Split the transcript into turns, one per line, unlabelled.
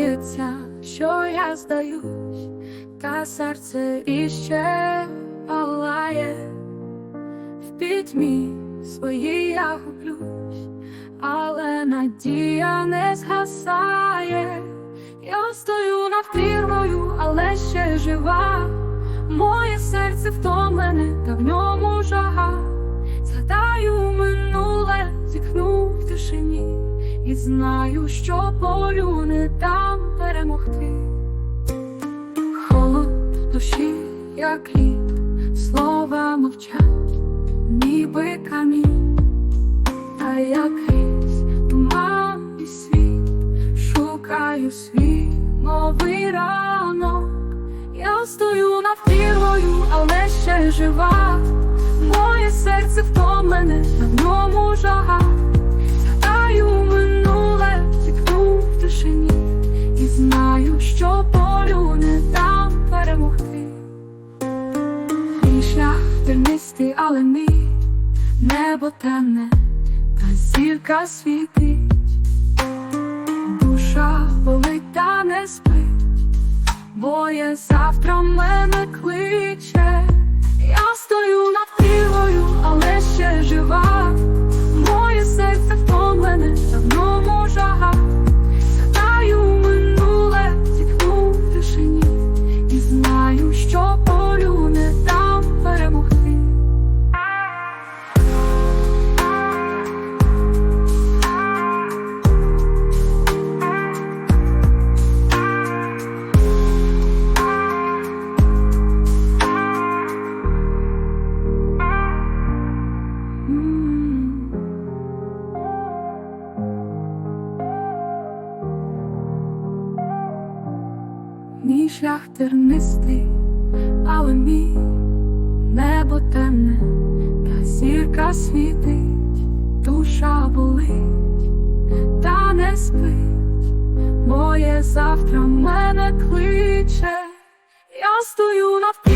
боїться, що я здаюсь, та серце іще палає, в пітьмі своїй я гублюсь, але надія не згасає. Я стою над прірвою, але ще жива. Моє серце втомлене, та в ньому жага. І знаю, що полю не дам перемогти. Холод в душі, як лід, слова мовчать, ніби камінь, та якийсь туман і світ, шукаю свій новий ранок. Я стою над прірвою, але ще жива. Моє серце втомлене, ньому жага. Небо темне, та зірка світить, душа болить та не спить. Боє завтра мене кличе, Мій шлях тернистий, але мій небо темне, та зірка світить, душа болить, та не спить, моє завтра мене кличе, я стою над